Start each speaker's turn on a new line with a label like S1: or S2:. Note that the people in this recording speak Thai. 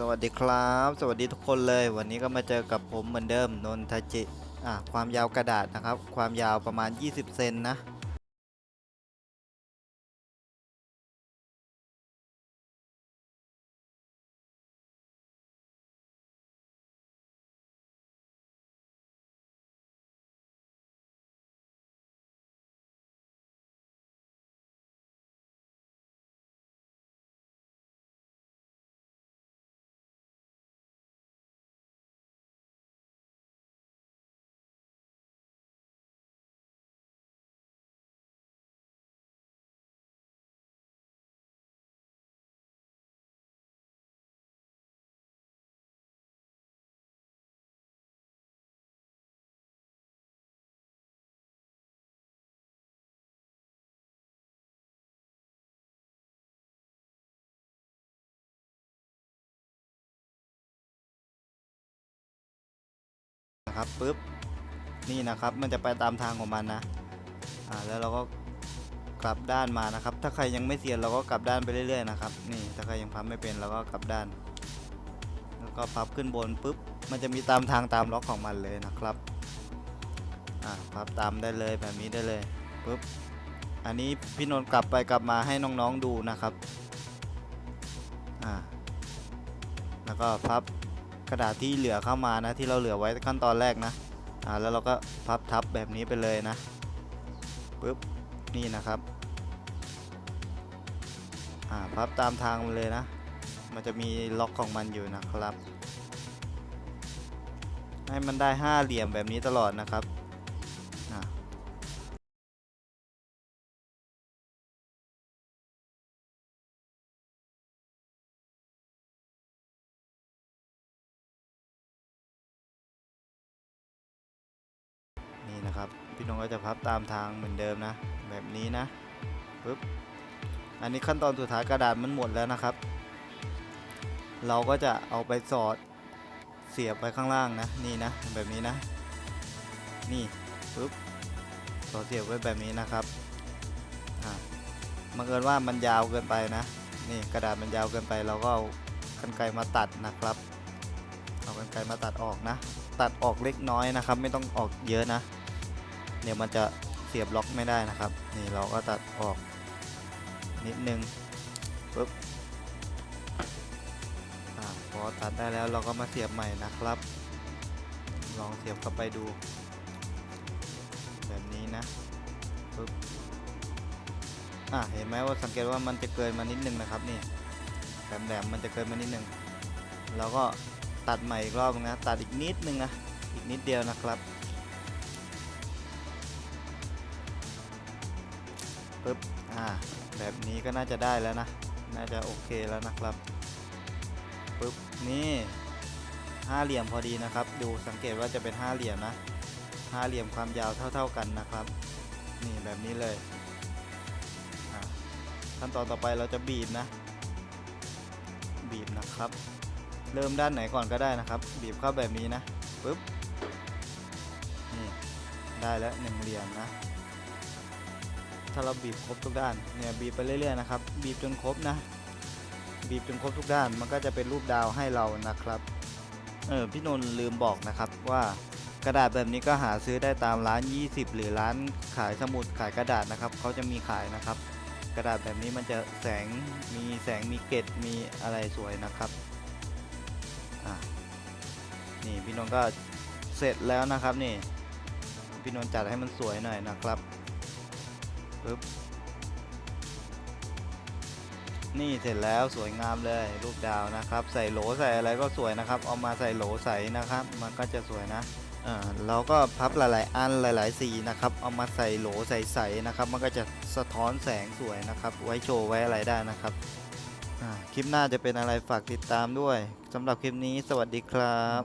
S1: สวัสดีครับ สวัสดีทุกคนเลย วันนี้ก็มาเจอกับผมเหมือนเดิมนนทจิ อะความยาวกระดาษนะครับ ความยาวประมาณ 20 เซนนะ นะครับปุ๊บนี่นะครับมันจะไปตามทางของมันนะอ่าแล้วเราก็กลับด้านมานะครับ ถ้าใครยังไม่เสียนเราก็กลับด้านไปเรื่อยๆนะครับนี่ถ้าใครยังพับไม่เป็นเราก็กลับด้าน แล้วก็พับขึ้นบนปุ๊บมันจะมีตามทางตามล็อกของมันเลยนะครับอ่าพับตามได้เลยแบบนี้ได้เลยปุ๊บอันนี้พี่นนท์กลับไปกลับมาให้น้องๆดูนะครับอ่าแล้วก็พับ กระดาษที่เหลือเข้ามานะที่เราเหลือไว้ขั้นตอนแรกนะอ่าแล้วเราก็พับทับแบบนี้ไปเลยนะปึ๊บนี่นะครับอ่าพับตามทางมันเลยนะ มันจะมีล็อกของมันอยู่นะครับ ให้มันได้ห้าเหลี่ยมแบบนี้ตลอดนะครับ นะครับ พี่น้องก็จะพับตามทางเหมือนเดิมนะ แบบนี้นะปึ๊บอันนี้ขั้นตอนสุดท้ายกระดาษมันหมดแล้วนะครับ เราก็จะเอาไปสอดเสียบไปข้างล่างนะ นี่นะ แบบนี้นะ นี่ปึ๊บสอดเสียบไว้แบบนี้นะครับอ่าบังเอิญว่ามันยาวเกินไปนะ นี่กระดาษมันยาวเกินไป เราก็เอากรรไกมาตัดนะครับ เอากรรไกมาตัดออกนะ ตัดออกเล็กน้อยนะครับ ไม่ต้องออกเยอะนะ ดี๋ยวมันจะเสียบล็อกไม่ได้นะครับ นี่เราก็ตัดออกนิดนึงปุ๊บอาพอตัดได้แล้วเราก็มาเสียบใหม่นะครับ ลองเสียบเข้าไปดู แบบนี้นะปุ๊บอะเห็นไหมว่าสังเกตว่ามันจะเกินมานิดนึงนะครับนี่แหลมๆมันจะเกินมานิดนึงเราก็ตัดใหม่อีกรอบงนะตัดอีกนิดนึงนะอีกนิดเดียวนะครับ ปึ๊บอ่าแบบนี้ก็น่าจะได้แล้วนะ น่าจะโอเคแล้วนะครับปึ๊บนี่ห้าเหลี่ยมพอดีนะครับ ดูสังเกตว่าจะเป็นห้าเหลี่ยมนะห้าเหลี่ยมความยาวเท่า ๆกันนะครับ นี่แบบนี้เลยขั้นตอนต่อไปเราจะบีบนะ บีบนะครับ เริ่มด้านไหนก่อนก็ได้นะครับ บีบเข้าแบบนี้นะปึ๊บนี่ได้แล้วหนึ่งเหลี่ยมนะ ถ้าเราบีบครบทุกด้านเนี่ยบีบไปเรื่อยๆนะครับบีบจนครบนะ บีบจนครบทุกด้านมันก็จะเป็นรูปดาวให้เรานะครับเออพี่นนท์ลืมบอกนะครับว่ากระดาษแบบนี้ก็หาซื้อได้ตามร้าน 20 หรือร้านขายสมุดขายกระดาษนะครับเขาจะมีขายนะครับ กระดาษแบบนี้มันจะแสงมีแสงมีเกล็ดมีอะไรสวยนะครับอะนี่พี่นนท์ก็เสร็จแล้วนะครับนี่พี่นนท์จัดให้มันสวยหน่อยนะครับ ปึ๊บนี่เสร็จแล้วสวยงามเลยรูปดาวนะครับ ใส่โหลใส่อะไรก็สวยนะครับ เอามาใส่โหลใส่นะครับ มันก็จะสวยนะอ่าเราก็พับหลาย ๆ อันหลาย ๆ สีนะครับ เอามาใส่โหลใส่ใสนะครับ มันก็จะสะท้อนแสงสวยนะครับ ไว้โชว์ไว้อะไรได้นะครับคลิปหน้าจะเป็นอะไรฝากติดตามด้วยสำหรับคลิปนี้สวัสดีครับ